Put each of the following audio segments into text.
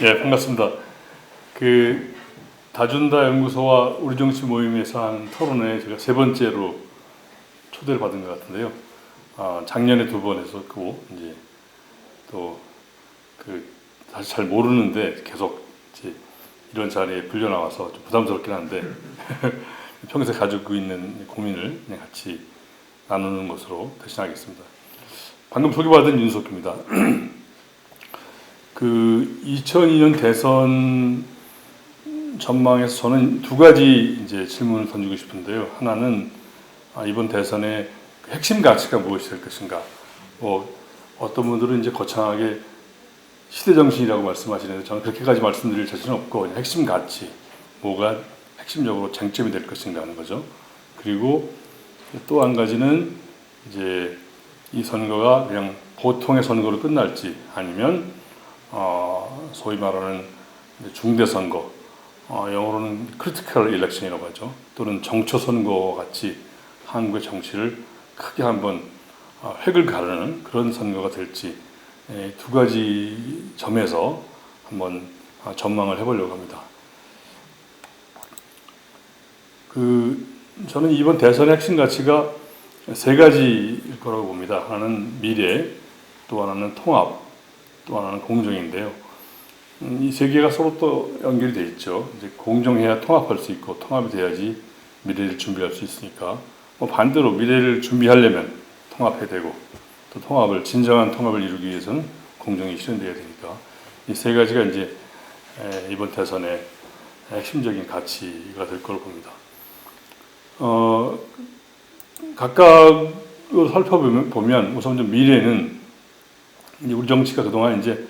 예, 반갑습니다. 그 다준다 연구소와 우리 정치 모임에서 한 토론회 제가 세 번째로 초대를 받은 것 같은데요. 아, 작년에 두 번 했었고 이제 또그 사실 잘 모르는데 계속 이제 이런 자리에 불려 나와서 좀 부담스럽긴 한데 평소에 가지고 있는 고민을 같이 나누는 것으로 대신하겠습니다. 방금 소개받은 윤석입니다. 그 2002년 대선 전망에서 저는 두 가지 이제 질문을 던지고 싶은데요. 하나는 아, 이번 대선의 그 핵심 가치가 무엇이 될 것인가. 뭐 어떤 분들은 이제 거창하게 시대 정신이라고 말씀하시는데 저는 그렇게까지 말씀드릴 자신은 없고 핵심 가치 뭐가 핵심적으로 쟁점이 될 것인가 하는 거죠. 그리고 또 한 가지는 이제 이 선거가 그냥 보통의 선거로 끝날지 아니면 어, 소위 말하는 이제 중대 선거, 어, 영어로는 크리티컬 일렉션이라고 하죠. 또는 정초 선거 같이 한국의 정치를 크게 한번 어, 획을 가르는 그런 선거가 될지 에, 두 가지 점에서 한번 어, 전망을 해보려고 합니다. 그 저는 이번 대선의 핵심 가치가 세 가지일 거라고 봅니다. 하나는 미래, 또 하나는 통합, 또 하나는 공정인데요. 음, 이세 개가 서로 또 연결이 돼 있죠. 이제 공정해야 통합할 수 있고 통합이 돼야지 미래를 준비할 수 있으니까. 뭐 반대로 미래를 준비하려면 통합해야 되고 또 통합을 진정한 통합을 이루기 위해서는 공정이 실현돼야 되니까 이 세 가지가 이제 에, 이번 대선의 핵심적인 가치가 될 거로 봅니다. 어, 각각을 살펴보면 보면 우선 좀 미래는 이제 우리 정치가 그동안 이제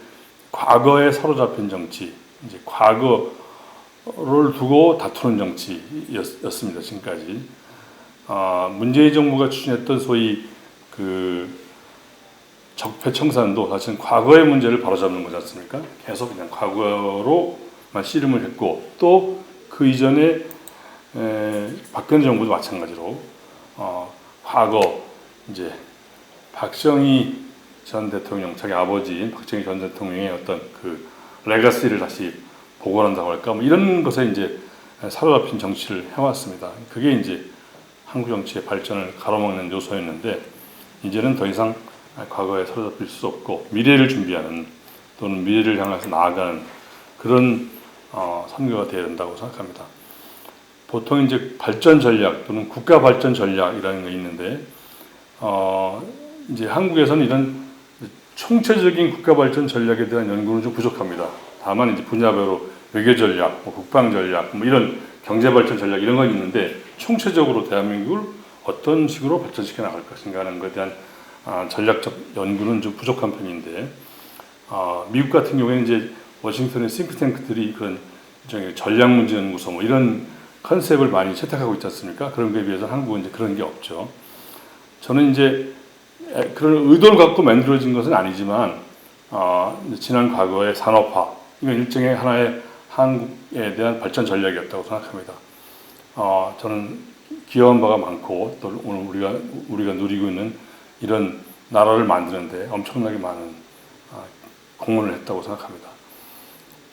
과거에 사로잡힌 정치, 이제 과거를 두고 다투는 정치였습니다. 지금까지. 아, 문재인 정부가 추진했던 소위 그 적폐청산도 사실은 과거의 문제를 바로잡는 거지 않습니까? 계속 그냥 과거로만 씨름을 했고 또 그 이전에 에, 박근혜 정부도 마찬가지로 어, 과거 이제 박정희 전 대통령 자기 아버지인 박정희 전 대통령의 어떤 그 레가시를 다시 복원한다고 할까 뭐 이런 것에 이제 사로잡힌 정치를 해왔습니다. 그게 이제 한국 정치의 발전을 가로막는 요소였는데 이제는 더 이상 과거에 사로잡힐 수 없고 미래를 준비하는 또는 미래를 향해서 나아가는 그런 어, 선거가 되어야 된다고 생각합니다. 보통 이제 발전 전략 또는 국가 발전 전략이라는 게 있는데 어, 이제 한국에서는 이런 총체적인 국가 발전 전략에 대한 연구는 좀 부족합니다. 다만 이제 분야별로 외교 전략, 뭐 국방 전략, 뭐 이런 경제 발전 전략 이런 건 있는데 총체적으로 대한민국을 어떤 식으로 발전시켜 나갈 것인가 하는 것에 대한 아, 전략적 연구는 좀 부족한 편인데 아, 미국 같은 경우에는 이제 워싱턴의 싱크탱크들이 그런 일종의 전략 문제 연구소 뭐 이런 컨셉을 많이 채택하고 있지 않습니까? 그런 거에 비해서 한국은 이제 그런 게 없죠. 저는 이제 에, 그런 의도를 갖고 만들어진 것은 아니지만 어, 지난 과거의 산업화 이건 일종의 하나의 한국에 대한 발전 전략이었다고 생각합니다. 어, 저는 기여한 바가 많고 또 오늘 우리가 우리가 누리고 있는 이런 나라를 만드는데 엄청나게 많은 어, 공헌을 했다고 생각합니다.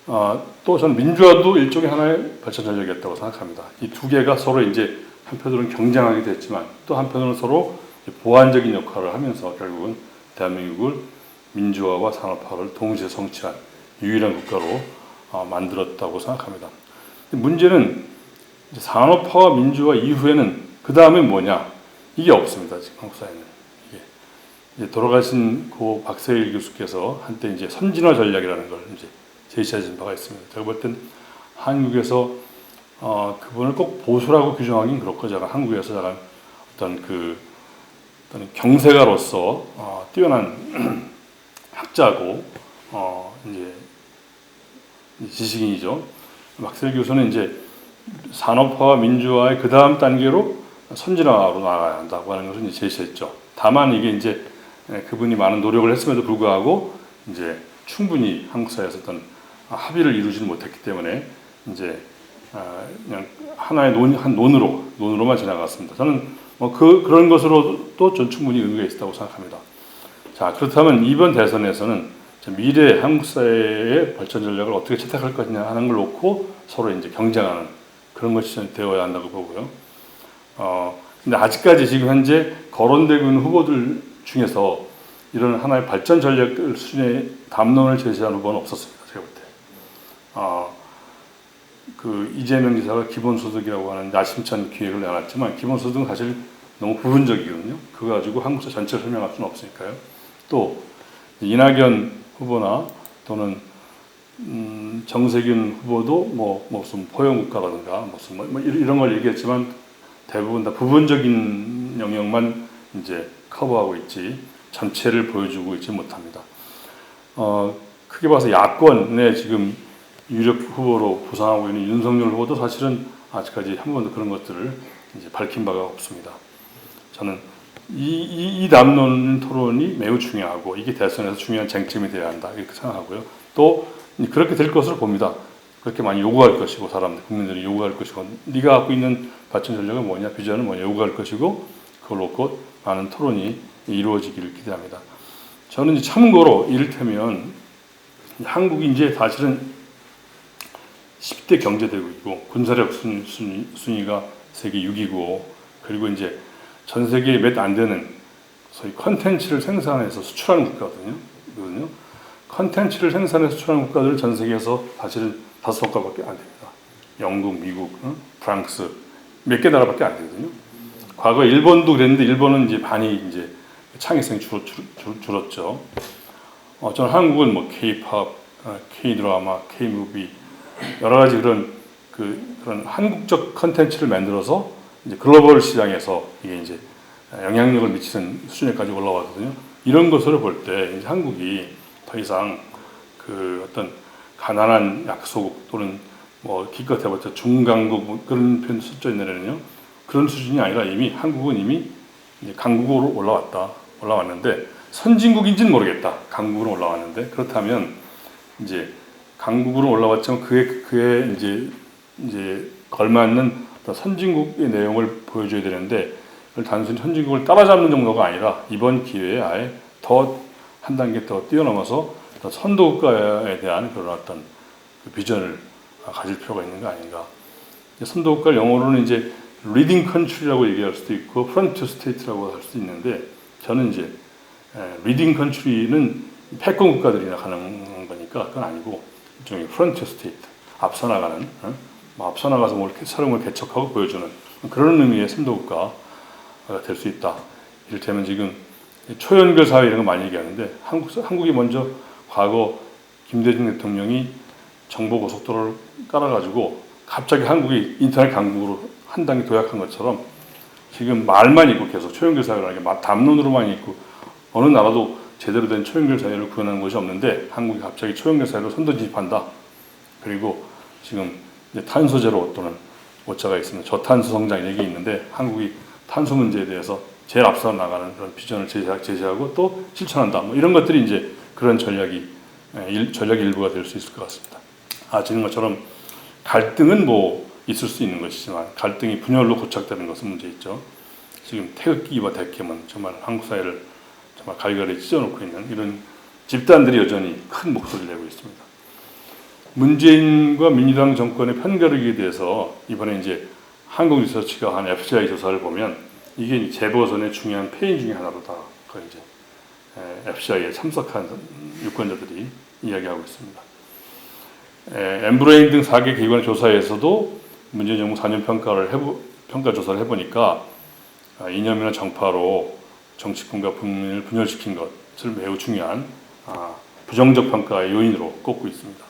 어, 또 저는 민주화도 일종의 하나의 발전 전략이었다고 생각합니다. 이 두 개가 서로 이제 한편으로는 경쟁하게 됐지만 또 한편으로는 서로 보완적인 역할을 하면서 결국은 대한민국을 민주화와 산업화를 동시에 성취한 유일한 국가로 어, 만들었다고 생각합니다. 문제는 산업화와 민주화 이후에는 그 다음에 뭐냐 이게 없습니다. 지금 한국 사회는 이제 돌아가신 고 박세일 교수께서 한때 이제 선진화 전략이라는 걸 이제 제시하신 바가 있습니다. 제가 볼 땐 한국에서 어, 그분을 꼭 보수라고 규정하기는 그렇고 제가 한국에서 제가 어떤 그 어떤 경세가로서 어, 뛰어난 학자고 어, 이제 지식인이죠. 박세일 교수는 이제 산업화와 민주화의 그 다음 단계로 선진화로 나가야 한다고 하는 것을 제시했죠. 다만 이게 이제 그분이 많은 노력을 했음에도 불구하고 이제 충분히 한국 사회에서 어떤 합의를 이루지는 못했기 때문에 이제 아, 그냥 하나의 논, 한 논으로 논으로만 지나갔습니다. 저는 뭐 그 그런 것으로도 전 충분히 의미가 있다고 생각합니다. 자 그렇다면 이번 대선에서는 자, 미래 한국 사회의 발전 전략을 어떻게 채택할 것이냐 하는 걸 놓고 서로 이제 경쟁하는 그런 것이 좀 되어야 한다고 보고요. 어, 근데 아직까지 지금 현재 거론되고 있는 후보들 중에서 이런 하나의 발전 전략 수준의 담론을 제시한 후보는 없었습니다. 제가 볼 때. 어, 그 이재명 지사가 기본소득이라고 하는 야심찬 기획을 내놨지만 기본소득은 사실 너무 부분적이거든요. 그거 가지고 한국사 전체를 설명할 수는 없으니까요. 또 이낙연 후보나 또는 음, 정세균 후보도 뭐 무슨 포용국가라든가 무슨 뭐, 뭐 이런 걸 얘기했지만 대부분 다 부분적인 영역만 이제 커버하고 있지 전체를 보여주고 있지 못합니다. 어, 크게 봐서 야권의 지금 유력 후보로 부상하고 있는 윤석열 후보도 사실은 아직까지 한 번도 그런 것들을 이제 밝힌 바가 없습니다. 저는 이, 이, 이 담론 토론이 매우 중요하고 이게 대선에서 중요한 쟁점이 되어야 한다 이렇게 생각하고요. 또 그렇게 될 것으로 봅니다. 그렇게 많이 요구할 것이고 사람들 국민들이 요구할 것이고 네가 갖고 있는 발전 전략은 뭐냐 비전은 뭐냐 요구할 것이고 그걸 놓고 많은 토론이 이루어지기를 기대합니다. 저는 참고로 이를테면 한국이 이제 사실은 10대 경제대국이고 군사력 순위, 순위, 순위가 세계 6위고 그리고 이제 전 세계에 몇 안 되는 소위 컨텐츠를 생산해서 수출하는 국가거든요. 컨텐츠를 생산해서 수출하는 국가들 전 세계에서 사실은 다섯 국가밖에 안 됩니다. 영국, 미국, 어? 프랑스 몇 개 나라밖에 안 되거든요. 과거 일본도 그랬는데 일본은 이제 반이 이제 창의성이 줄었, 줄, 줄었죠. 어, 저는 한국은 뭐 K-팝, 어, K-드라마, K-무비 여러 가지 그런 그 그런 한국적 컨텐츠를 만들어서 이제 글로벌 시장에서 이게 이제 영향력을 미치는 수준에까지 올라왔거든요. 이런 것을 볼 때 한국이 더 이상 그 어떤 가난한 약소국 또는 뭐 기껏 해봤자 중강국 뭐 그런 표현 썼죠 옛날에는요. 그런 수준이 아니라 이미 한국은 이미 강국으로 올라왔다 올라왔는데 선진국인지는 모르겠다 강국으로 올라왔는데 그렇다면 이제 강국으로 올라왔지만 그에 그에 이제 이제 걸맞는 선진국의 내용을 보여줘야 되는데 단순히 선진국을 따라잡는 정도가 아니라 이번 기회에 아예 더 한 단계 더 뛰어넘어서 더 선도국가에 대한 그런 어떤 그 비전을 가질 필요가 있는 거 아닌가. 선도국가 영어로는 이제 리딩 컨트리라고 얘기할 수도 있고 프런트 스테이트라고 할 수도 있는데 저는 이제 리딩 컨트리는 패권 국가들이나 가는 거니까 그건 아니고 일종의 프런트 스테이트 앞서 나가는 어? 뭐 앞서 나가서 뭘 새로운 걸 개척하고 보여주는 그런 의미의 선도국가가 될 수 있다. 이를테면 지금 초연결 사회 이런 거 많이 얘기하는데 한국 한국이 먼저 과거 김대중 대통령이 정보 고속도로를 깔아가지고 갑자기 한국이 인터넷 강국으로 한 단계 도약한 것처럼 지금 말만 있고 계속 초연결 사회라는 게 담론으로만 있고 어느 나라도 제대로 된 초연결 사회를 구현하는 것이 없는데 한국이 갑자기 초연결 사회로 선도 진입한다. 그리고 지금 탄소 제로 또는 오차가 있으면 저탄소 성장 얘기 있는데 한국이 탄소 문제에 대해서 제일 앞서 나가는 그런 비전을 제시하고 또 실천한다. 뭐 이런 것들이 이제 그런 전략이 전략 일부가 될 수 있을 것 같습니다. 아시는 것처럼 갈등은 뭐 있을 수 있는 것이지만 갈등이 분열로 고착되는 것은 문제 있죠. 지금 태극기와 대캠은 정말 한국 사회를 정말 갈갈이 찢어놓고 있는 이런 집단들이 여전히 큰 목소리를 내고 있습니다. 문재인과 민주당 정권의 편가르기에 대해서 이번에 이제 한국리서치가 한 FCI 조사를 보면 이게 재보선의 중요한 패인 중의 하나로다. 그 이제 FCI에 참석한 유권자들이 이야기하고 있습니다. 엠브레인 등 4개 기관의 조사에서도 문재인 정부 4년 평가를 해보, 평가 조사를 해보니까 아, 이념이나 정파로 정치권과 국민을 분열시킨 것을 매우 중요한 아, 부정적 평가의 요인으로 꼽고 있습니다.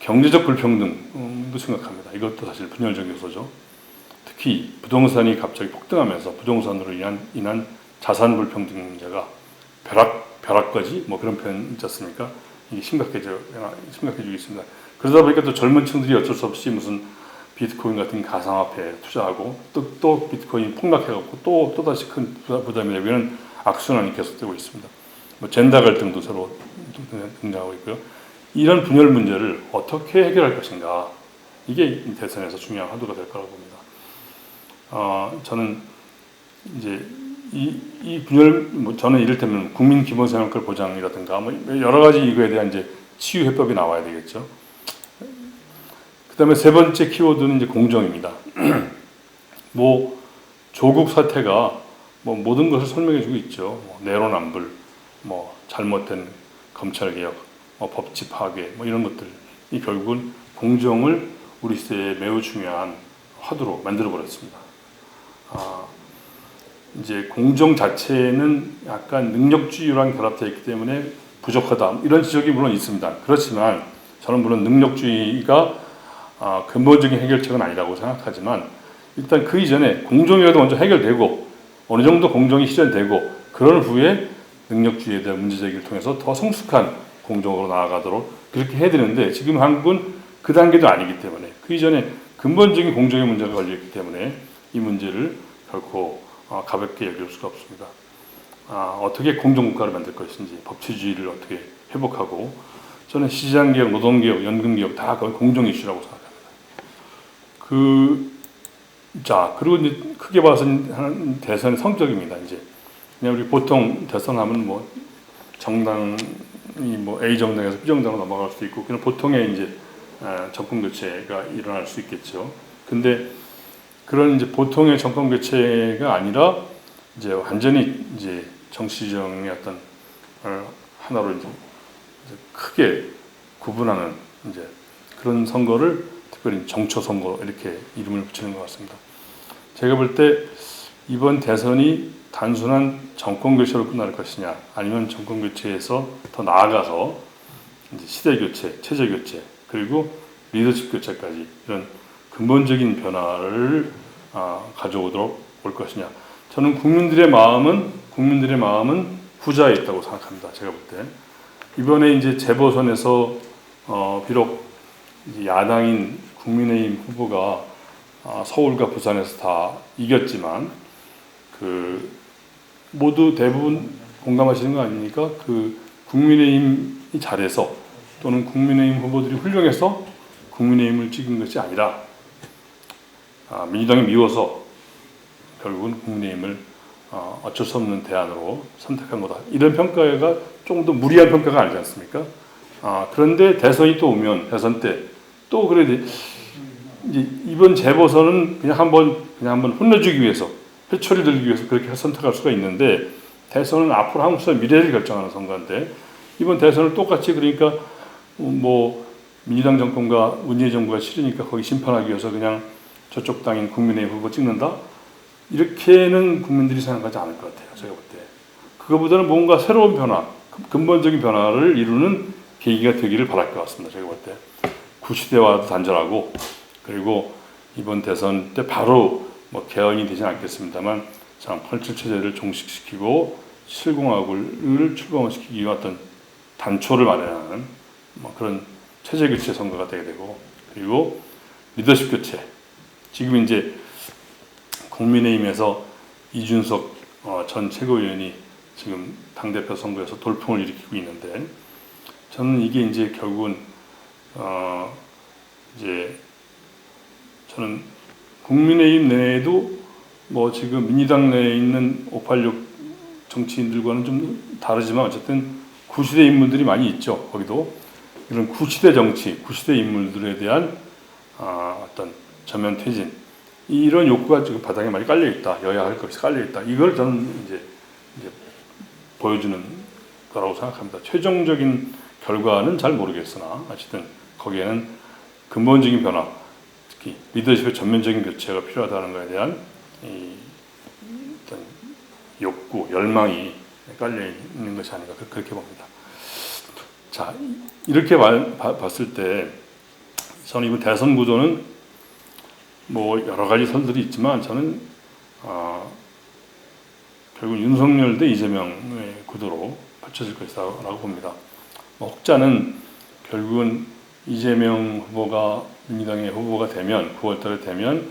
경제적 불평등도 생각합니다. 이것도 사실 분열적 요소죠. 특히 부동산이 갑자기 폭등하면서 부동산으로 인한, 인한 자산 불평등 문제가 벼락, 벼락까지 뭐 그런 표현 있지 않습니까? 이게 심각해져, 심각해지고 있습니다. 그러다 보니까 또 젊은 층들이 어쩔 수 없이 무슨 비트코인 같은 가상화폐에 투자하고 또, 또 비트코인이 폭락해갖고 또, 또다시 큰 부담이 이런 악순환이 계속되고 있습니다. 뭐 젠더 갈등도 새로 등장하고 있고요. 이런 분열 문제를 어떻게 해결할 것인가 이게 대선에서 중요한 화두가 될 거라고 봅니다. 어, 저는 이제 이, 이 분열, 뭐 저는 이를테면 국민 기본생활권 보장이라든가 뭐 여러 가지 이거에 대한 이제 치유 해법이 나와야 되겠죠. 그다음에 세 번째 키워드는 이제 공정입니다. 뭐 조국 사태가 뭐 모든 것을 설명해주고 있죠. 뭐 내로남불, 뭐 잘못된 검찰 개혁, 뭐 법치 파괴, 뭐 이런 것들 이 결국은 공정을 우리 시대에 매우 중요한 화두로 만들어 버렸습니다. 아, 이제 공정 자체는 약간 능력주의랑 결합되어 있기 때문에 부족하다 이런 지적이 물론 있습니다. 그렇지만 저는 물론 능력주의가 아, 근본적인 해결책은 아니라고 생각하지만 일단 그 이전에 공정이라도 먼저 해결되고 어느 정도 공정이 실현되고 그런 후에 능력주의에 대한 문제 제기를 통해서 더 성숙한 공정으로 나아가도록 그렇게 해야 되는데 지금 한국은 그 단계도 아니기 때문에 그 이전에 근본적인 공정의 문제가 걸려 있기 때문에 이 문제를 결코 어, 가볍게 여길 수가 없습니다. 아, 어떻게 공정국가를 만들 것인지 법치주의를 어떻게 회복하고 저는 시장개혁, 노동개혁, 연금개혁 다 거의 공정 이슈라고 생각합니다. 그, 자, 그리고 이제 크게 봐서 하는 대선의 성격입니다. 이제 그냥 우리 보통 대선하면 뭐 정당이 뭐 A 정당에서 B 정당으로 넘어갈 수도 있고 그냥 보통의 이제 아, 정권 교체가 일어날 수 있겠죠. 근데 그런 이제 보통의 정권 교체가 아니라 이제 완전히 이제 정치정의 어떤 걸 하나로 이제 크게 구분하는 이제 그런 선거를 특별히 정초 선거 이렇게 이름을 붙이는 것 같습니다. 제가 볼 때 이번 대선이 단순한 정권 교체로 끝날 것이냐 아니면 정권 교체에서 더 나아가서 시대 교체, 체제 교체 그리고 리더십 교체까지 이런 근본적인 변화를 아, 가져오도록 올 것이냐. 저는 국민들의 마음은 국민들의 마음은 후자에 있다고 생각합니다. 제가 볼 때. 이번에 이제 재보선에서 어, 비록 야당인 국민의힘 후보가 아, 서울과 부산에서 다 이겼지만 그 모두 대부분 공감하시는 거 아닙니까? 그 국민의힘이 잘해서 또는 국민의힘 후보들이 훌륭해서 국민의힘을 찍은 것이 아니라 아, 민주당이 미워서 결국은 국민의힘을 어, 어쩔 수 없는 대안으로 선택한 거다. 이런 평가가 조금 더 무리한 평가가 아니지 않습니까? 아, 그런데 대선이 또 오면 대선 때 또 그래 이제 이번 재보선은 그냥 한번 그냥 한번 혼내주기 위해서 회초리 들기 위해서 그렇게 선택할 수가 있는데 대선은 앞으로 한국 사회 미래를 결정하는 선거인데 이번 대선을 똑같이 그러니까 뭐 민주당 정권과 문재인 정부가 싫으니까 거기 심판하기 위해서 그냥 저쪽 당인 국민의힘 후보 찍는다 이렇게는 국민들이 생각하지 않을 것 같아요. 제가 볼 때. 그거보다는 뭔가 새로운 변화, 근본적인 변화를 이루는 계기가 되기를 바랄 것 같습니다. 제가 볼 때. 구시대와도 단절하고 그리고 이번 대선 때 바로 뭐 개헌이 되진 않겠습니다만 장 87 체제를 종식시키고 실공화국을 출범시키기 위한 어떤 단초를 마련하는 뭐 그런 체제 교체 선거가 되게 되고 그리고 리더십 교체. 지금 이제 국민의힘에서 이준석 어, 전 최고위원이 지금 당대표 선거에서 돌풍을 일으키고 있는데 저는 이게 이제 결국은 어 이제 저는 국민의힘 내에도 뭐 지금 민주당 내에 있는 586 정치인들과는 좀 다르지만 어쨌든 구시대 인물들이 많이 있죠 거기도 이런 구시대 정치, 구시대 인물들에 대한 아, 어떤 전면 퇴진 이런 욕구가 지금 바닥에 많이 깔려 있다. 여야 할 것이 깔려 있다. 이걸 저는 이제, 이제 보여주는 거라고 생각합니다. 최종적인 결과는 잘 모르겠으나 어쨌든 거기에는 근본적인 변화, 특히 리더십의 전면적인 교체가 필요하다는 것에 대한 이 어떤 욕구, 열망이 깔려 있는 것이 아닌가 그렇게 봅니다. 자 이렇게 말, 봐, 봤을 때 저는 이번 대선 구도는 뭐 여러 가지 선들이 있지만 저는 어, 결국 윤석열 대 이재명의 구도로 펼쳐질 것이다라고 봅니다. 뭐 혹자는 결국은 이재명 후보가 민주당의 후보가 되면 9월달에 되면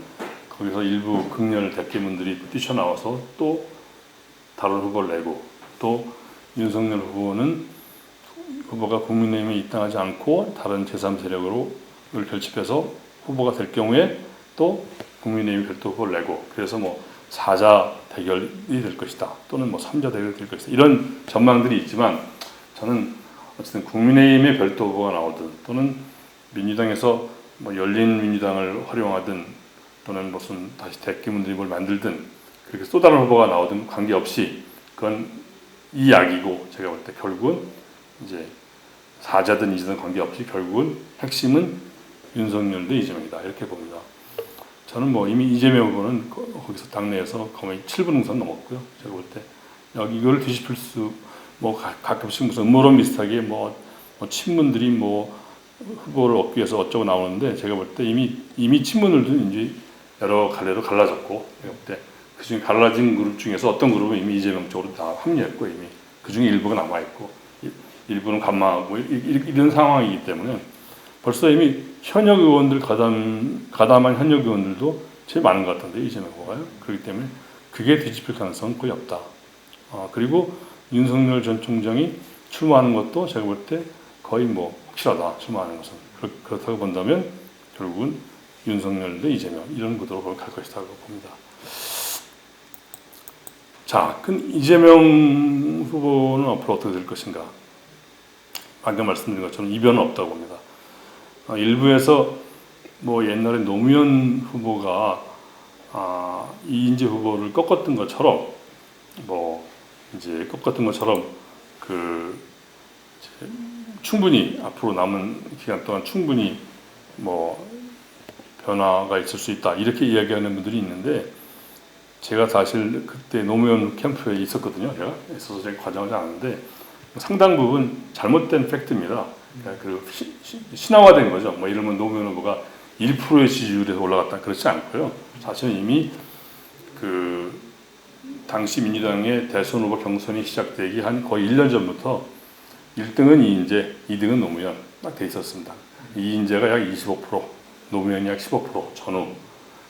거기서 일부 극렬 대표분들이 뛰쳐나와서 또 다른 후보를 내고 또 윤석열 후보는 후보가 국민의힘에 입당하지 않고 다른 제3세력으로 결집해서 후보가 될 경우에 또 국민의힘 별도 후보를 내고 그래서 뭐 사자 대결이 될 것이다. 또는 뭐 삼자 대결이 될 것이다. 이런 전망들이 있지만 저는 어쨌든 국민의힘의 별도 후보가 나오든 또는 민주당에서 뭐 열린 민주당을 활용하든 또는 무슨 다시 대기문들이 만들든 그렇게 또 다른 후보가 나오든 관계없이 그건 이 약이고 제가 볼 때 결국은 이제 사자든 이자든 관계없이 결국은 핵심은 윤석열 대 이재명이다 이렇게 봅니다. 저는 뭐 이미 이재명 후보는 거- 거기서 당내에서 거의 7분 응선 넘었고요. 제가 볼 때 여기 이걸 뒤집힐 수 뭐 가 끔씩 무슨 음모론 비슷하게 뭐, 뭐 친문들이 뭐 후보를 얻기 위해서 어쩌고 나오는데 제가 볼 때 이미 이미 친문들도 이제 여러 갈래로 갈라졌고 볼때 그중에 갈라진 그룹 중에서 어떤 그룹은 이미 이재명 쪽으로 다 합류했고 이미 그중에 일부가 남아 있고 일부는 이- 이런 상황이기 때문에 벌써 이미 현역 의원들 가담 가담한 현역 의원들도 제일 많은 것 같은데 이재명 후보가요. 그렇기 때문에 그게 뒤집힐 가능성은 거의 없다. 어, 그리고 윤석열 전 총장이 출마하는 것도 제가 볼 때 거의 뭐 확실하다 출마하는 것은 그렇, 그렇다고 본다면 결국은 윤석열 대 이재명 이런 구도로 갈 것이라고 봅니다. 자, 그 이재명 후보는 앞으로 어떻게 될 것인가? 방금 말씀드린 것처럼 이변은 없다고 봅니다. 어, 일부에서 뭐 옛날에 노무현 후보가 아, 이인재 후보를 꺾었던 것처럼 뭐 이제 꺾었던 것처럼 그 충분히 앞으로 남은 기간 동안 충분히 뭐 변화가 있을 수 있다 이렇게 이야기하는 분들이 있는데 제가 사실 그때 노무현 캠프에 있었거든요. 제가 있어서 제가 과정을 잘 아는데 상당 부분 잘못된 팩트입니다. 그러니까 그 시- 시- 신화화된 거죠. 뭐 이러면 노무현 후보가 1%의 지지율에서 올라갔다 그렇지 않고요. 사실은 이미 그 당시 민주당의 대선 후보 경선이 시작되기 한 거의 1년 전부터 1등은 이인재, 2등은 노무현 딱 돼 있었습니다. 이인재가 약 25%, 노무현이 약 15%, 전후.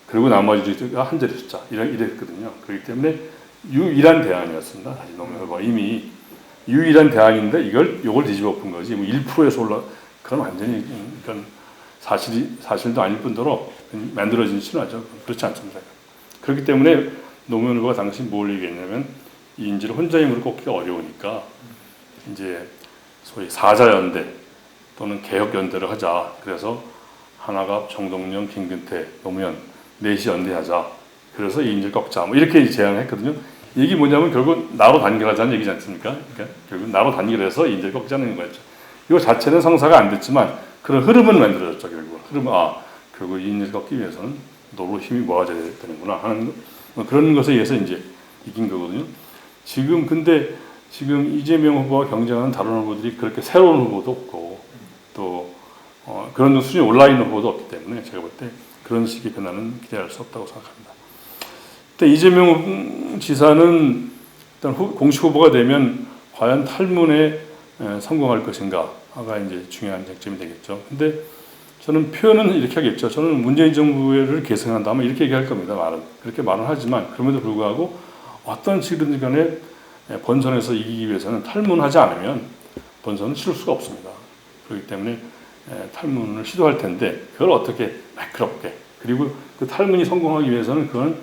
그리고 나머지가 한 자리 숫자 이랬거든요. 그렇기 때문에 유일한 대안이었습니다. 사실 노무현 후보가 이미 유일한 대안인데 이걸 요걸 뒤집어 푼 거지. 뭐 1%에서 올라 그건 완전히 그건 사실이 사실도 아닐 뿐더러 만들어진 신화죠. 그렇지 않습니다. 그렇기 때문에 노무현 후보가 당시 뭘 얘기했냐면 이 인지를 혼자 힘으로 꺾기가 어려우니까 이제 소위 사자연대 또는 개혁연대를 하자. 그래서 하나가 정동영, 김근태, 노무현 넷이 연대하자. 그래서 이 인지를 꺾자. 뭐 이렇게 제안을 했거든요. 이게 뭐냐면 결국 나로 단결하자는 얘기지 않습니까? 그러니까 결국 나로 단결해서 이인지를 꺾자는 거였죠. 이거 자체는 성사가 안 됐지만 그런 흐름은 만들어졌죠. 결국 흐름 아 결국 이인지를 꺾기 위해서는 노로 힘이 모아져야 되는구나 하는 뭐 그런 것에 의해서 이제 이긴 거거든요. 지금 근데 지금 이재명 후보와 경쟁하는 다른 후보들이 그렇게 새로운 후보도 없고 또 어, 그런 수준이 있는 후보도 없기 때문에 제가 볼 때 그런 식의 변화는 기대할 수 없다고 생각합니다. 근데 이재명 지사는 일단 후, 공식 후보가 되면 과연 탈문에 에, 성공할 것인가가 이제 중요한 쟁점이 되겠죠. 근데 저는 표현은 이렇게 하겠죠. 저는 문재인 정부를 계승한다면 이렇게 얘기할 겁니다. 말은 그렇게 말은 하지만 그럼에도 불구하고 어떤 식이든 간에 에, 본선에서 이기기 위해서는 탈문하지 않으면 본선은 치를 수가 없습니다. 그렇기 때문에 에, 탈문을 시도할 텐데 그걸 어떻게 매끄럽게 그리고 그 탈문이 성공하기 위해서는 그건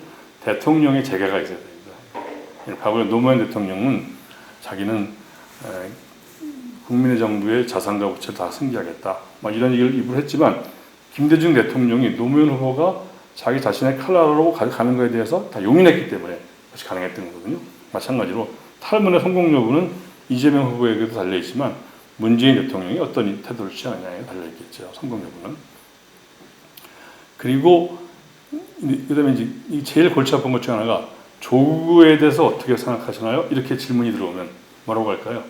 대통령의 재계가 있어야 됩니다. 과거에 노무현 대통령은 자기는 에, 국민의 정부의 자산과 부채를 다 승계하겠다. 막 이런 얘기를 입을 했지만 김대중 대통령이 노무현 후보가 자기 자신의 칼라로 가- 가는 것에 대해서 다 용인했기 때문에 그것이 가능했던 거거든요. 마찬가지로 탈문의 성공 여부는 이재명 후보에게도 달려 있지만 문재인 대통령이 어떤 태도를 취하느냐에 달려 있겠죠. 성공 여부는. 그리고 이- 그다음에 이제 이 제일 골치 아픈 것 중 하나가 조국에 대해서 어떻게 생각하시나요? 이렇게 질문이 들어오면 뭐라고 할까요?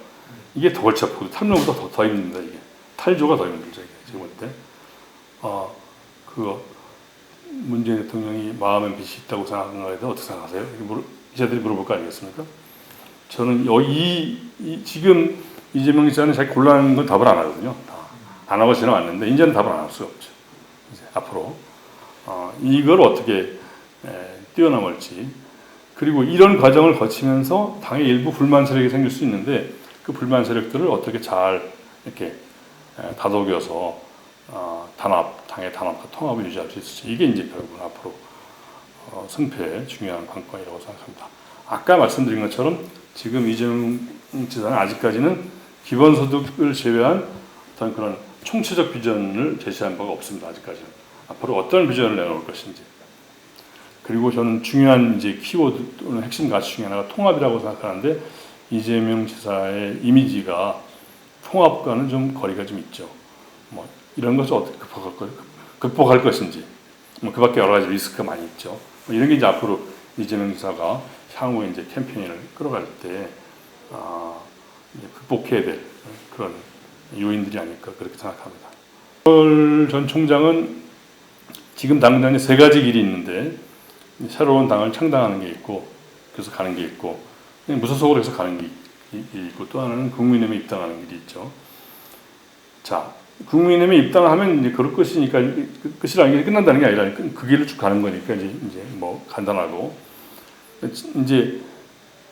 이게 더 골치 아프고 탈문보다 더, 더 힘듭니다. 이게 탈조가 더 힘들죠. 이게 지금 볼 때. 아 그거 문재인 대통령이 마음에 빚이 있다고 생각하는 거에 어떻게 생각하세요? 기자들이 물어볼 거 아니겠습니까? 저는 여기 이, 지금 이재명 지사는 자기 곤란한 건 답을 안 하거든요. 다. 안 하고 지나왔는데 이제는 답을 안 할 수가 없죠. 이제 앞으로 어, 이걸 어떻게 에, 뛰어넘을지 그리고 이런 과정을 거치면서 당의 일부 불만 세력이 생길 수 있는데 그 불만 세력들을 어떻게 잘 이렇게 에, 다독여서 어, 단합 당의 단합과 통합을 유지할 수 있을지 이게 이제 결국은 앞으로 어, 승패에 중요한 관건이라고 생각합니다. 아까 말씀드린 것처럼 지금 이재명 지사는 아직까지는 기본소득을 제외한 어떤 그런 총체적 비전을 제시한 바가 없습니다. 아직까지는 앞으로 어떤 비전을 내놓을 것인지 그리고 저는 중요한 이제 키워드 또는 핵심 가치 중에 하나가 통합이라고 생각하는데 이재명 지사의 이미지가 통합과는 좀 거리가 좀 있죠. 뭐 이런 것을 어떻게 극복할, 것, 극복할 것인지 뭐 그밖에 여러 가지 리스크가 많이 있죠. 뭐 이런 게 이제 앞으로 이재명 지사가 향후에 이제 캠페인을 끌어갈 때 아, 극복해야 될 그런 요인들이 아닐까 그렇게 생각합니다. 전 총장은 지금 당장에 세 가지 길이 있는데 새로운 당을 창당하는 게 있고 그래서 가는 게 있고 무소속으로 해서 가는 게 이- 이- 있고 또 하나는 국민의힘에 입당하는 길이 있죠. 자, 국민의힘에 입당하면 이제 그럴 것이니까 그- 끝이라는 게 끝난다는 게 아니라 그, 그 길을 쭉 가는 거니까 이제 이제 뭐 간단하고 이제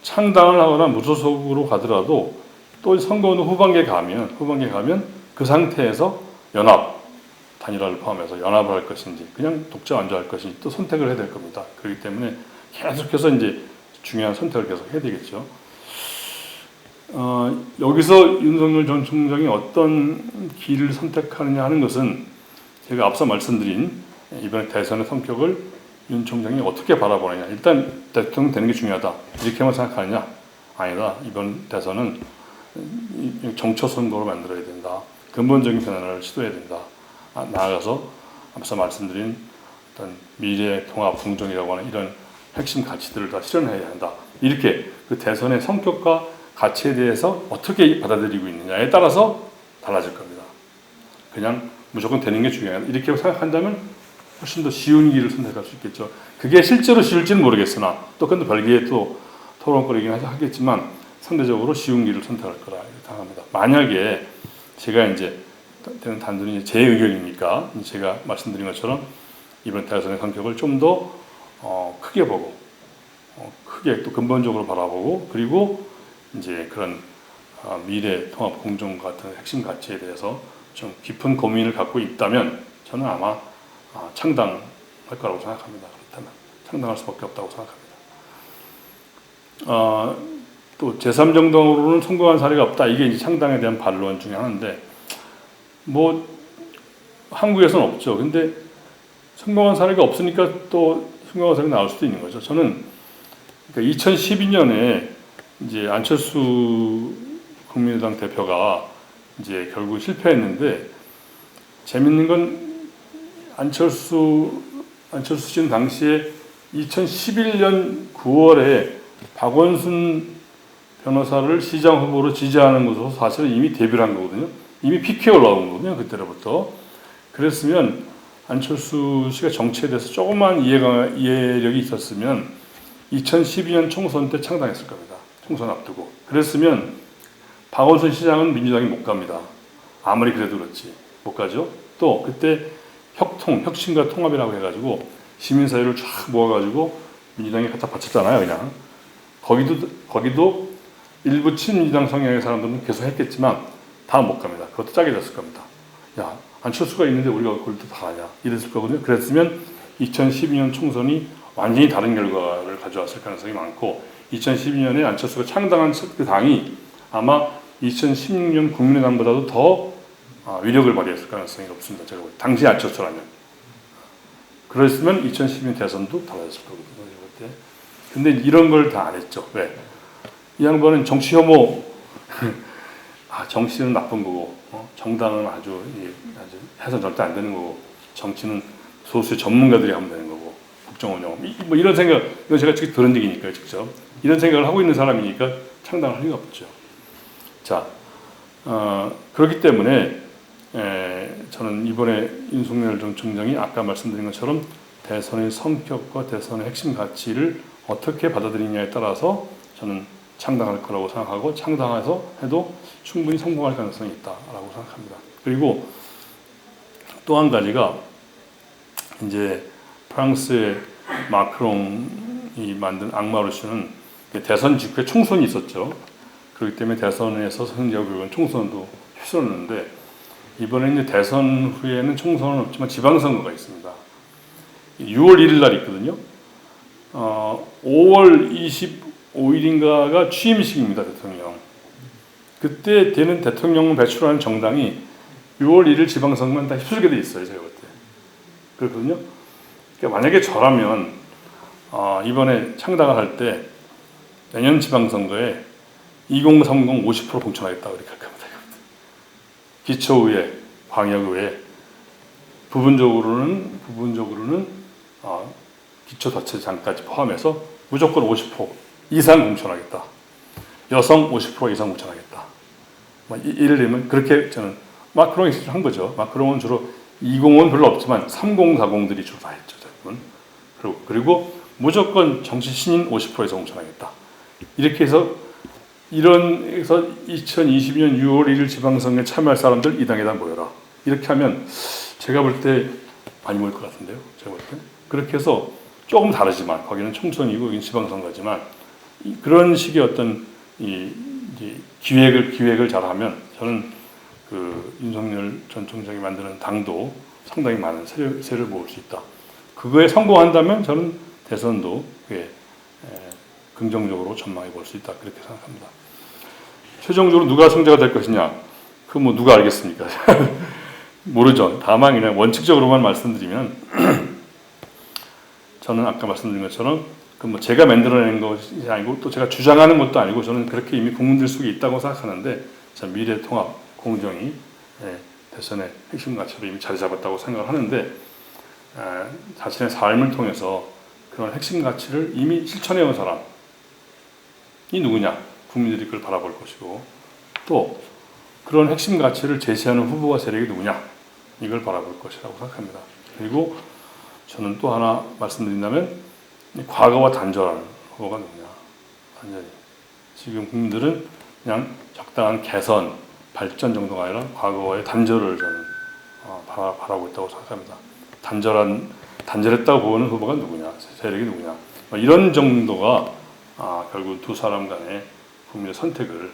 창당을 하거나 무소속으로 가더라도 또 선거운동 후반기에 가면 후반기에 가면 그 상태에서 연합 단일화를 포함해서 연합을 할 것인지 그냥 독자 완주할 것인지 또 선택을 해야 될 겁니다. 그렇기 때문에 계속해서 이제 중요한 선택을 계속 해야 되겠죠. 어, 여기서 윤석열 전 총장이 어떤 길을 선택하느냐 하는 것은 제가 앞서 말씀드린 이번에 대선의 성격을 윤 총장이 어떻게 바라보느냐. 일단 대통령 되는 게 중요하다. 이렇게만 생각하느냐. 아니다. 이번 대선은 이- 정처 선거로 만들어야 된다. 근본적인 변화를 시도해야 된다. 아, 나아가서 앞서 말씀드린 어떤 미래 통합 공정이라고 하는 이런 핵심 가치들을 다 실현해야 한다. 이렇게 그 대선의 성격과 가치에 대해서 어떻게 받아들이고 있느냐에 따라서 달라질 겁니다. 그냥 무조건 되는 게 중요하다. 이렇게 생각한다면 훨씬 더 쉬운 길을 선택할 수 있겠죠. 그게 실제로 쉬울지는 모르겠으나 또 그건 별개의 또 토론거리긴 하겠지만 상대적으로 쉬운 길을 선택할 거라 생각합니다. 만약에 제가 이제 단순히 제 의견이니까 제가 말씀드린 것처럼 이번 대선의 성격을 좀더 어, 크게 보고 어, 크게 또 근본적으로 바라보고 그리고 이제 그런 어, 미래 통합 공정 같은 핵심 가치에 대해서 좀 깊은 고민을 갖고 있다면 저는 아마 아, 창당할 거라고 생각합니다. 그렇다면 창당할 수밖에 없다고 생각합니다. 어, 또 제3정당으로는 성공한 사례가 없다. 이게 이제 창당에 대한 반론 중에 하나인데 뭐 한국에서는 없죠. 근데 성공한 사례가 없으니까 또 사례가 나올 수도 있는 거죠. 저는 그러니까 2012년에 이제 안철수 국민의당 대표가 이제 결국 실패했는데 재밌는 건 안철수 안철수 씨는 당시에 2011년 9월에 박원순 변호사를 시장 후보로 지지하는 것으로 사실은 이미 데뷔를 한 거거든요. 이미 PK 올라온 거거든요. 그때로부터. 그랬으면 안철수 씨가 정치에 대해서 조금만 이해가 이해력이 있었으면 2012년 총선 때 창당했을 겁니다. 총선 앞두고. 그랬으면 박원순 시장은 민주당이 못 갑니다. 아무리 그래도 그렇지 못 가죠. 또 그때 혁통, 혁신과 통합이라고 해가지고 시민사회를 쫙 모아가지고 민주당이 갖다 바쳤잖아요, 그냥. 거기도 거기도 일부 친민주당 성향의 사람들은 계속 했겠지만 다 못 갑니다. 그것도 짜게 됐을 겁니다. 야 안철수가 있는데 우리가 그걸 또다 하냐 이랬을 거거든요. 그랬으면 2012년 총선이 완전히 다른 결과를 가져왔을 가능성이 많고 2012년에 안철수가 창당한 그 당이 아마 2016년 국민의당보다도 더 아, 위력을 발휘했을 가능성이 높습니다. 제가. 당시 안철수라면. 그랬으면 2012년 대선도 달라졌을 거거든요. 제가 볼 때. 근데 이런 걸 다 안 했죠. 왜? 이 양반은 정치 혐오, 아, 정치는 나쁜 거고, 어? 정당은 아주, 이, 아주 해서 절대 안 되는 거고, 정치는 소수의 전문가들이 하면 되는 거고, 이- 뭐 이런 생각, 이건 제가 직접 들은 얘기니까요, 직접. 이런 생각을 하고 있는 사람이니까 창당할 리가 없죠. 자, 어, 그렇기 때문에, 에, 저는 이번에 윤석열 전 총장이 아까 말씀드린 것처럼 대선의 성격과 대선의 핵심 가치를 어떻게 받아들이냐에 따라서 저는 창당할 거라고 생각하고 창당해서 해도 충분히 성공할 가능성이 있다라고 생각합니다. 그리고 또 한 가지가 이제 프랑스의 마크롱이 만든 악마루시는 대선 직후에 총선이 있었죠. 그렇기 때문에 대선에서 승리하고 결국은 총선도 휩쓸었는데 이번에 이제 대선 후에는 총선은 없지만 지방선거가 있습니다. 6월 1일 날 있거든요. 어, 5월 25일인가가 취임식입니다 대통령. 그때 되는 대통령을 배출하는 정당이 6월 1일 지방선거만 다 휩쓸게 돼 있어요 제가 볼 때. 그렇거든요. 그러니까 만약에 저라면 어, 이번에 창당을 할 때 내년 지방선거에 2030 50% 공천하겠다 이렇게 할 겁니다. 기초의회, 광역의회 부분적으로는 부분적으로는 어, 기초자치장까지 포함해서 무조건 50% 이상 공천하겠다. 여성 50% 이상 공천하겠다. 뭐 이- 예를 들면 그렇게 저는 마크롱이 한 거죠. 마크롱은 주로 20은 별로 없지만 3040들이 주로 다 했죠. 대부분. 그리고, 그리고 무조건 정치 신인 50%에서 공천하겠다. 이렇게 해서 이런 해서 2022년 6월 1일 지방선거에 참여할 사람들 이 당에다 모여라. 이렇게 하면 제가 볼 때 많이 모일 것 같은데요. 제가 볼 때. 그렇게 해서 조금 다르지만 거기는 총선이고 여기는 지방선거지만 이- 그런 식의 어떤 이 기획을 기획을 잘하면 저는 그 윤석열 전 총장이 만드는 당도 상당히 많은 세를, 세를 모을 수 있다. 그거에 성공한다면 저는 대선도 꽤 에, 긍정적으로 전망해 볼 수 있다 그렇게 생각합니다. 최종적으로 누가 승자가 될 것이냐? 그 뭐 누가 알겠습니까? 모르죠. 다만 그냥 원칙적으로만 말씀드리면 저는 아까 말씀드린 것처럼 그 뭐 제가 만들어낸 것이 아니고 또 제가 주장하는 것도 아니고 저는 그렇게 이미 국민들 속에 있다고 생각하는데 자 미래 통합 공정이 예, 대선의 핵심 가치로 이미 자리 잡았다고 생각을 하는데 에, 자신의 삶을 통해서 그런 핵심 가치를 이미 실천해온 사람이 누구냐? 국민들이 그걸 바라볼 것이고. 또 그런 핵심 가치를 제시하는 후보와 세력이 누구냐? 이걸 바라볼 것이라고 생각합니다. 그리고 저는 또 하나 말씀드린다면 이 과거와 후보가 누구냐 완전히 지금 국민들은 그냥 적당한 개선 발전 정도가 아니라 과거와의 단절을 저는 어, 바라, 바라고 있다고 생각합니다. 단절한 단절했다고 보는 후보가 누구냐 세력이 누구냐 뭐 이런 정도가 아, 결국 두 사람 간의 국민의 선택을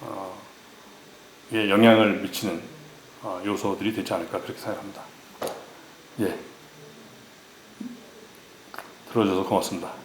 어, 에 영향을 미치는 어, 요소들이 되지 않을까 그렇게 생각합니다. 예. 들어줘서 고맙습니다.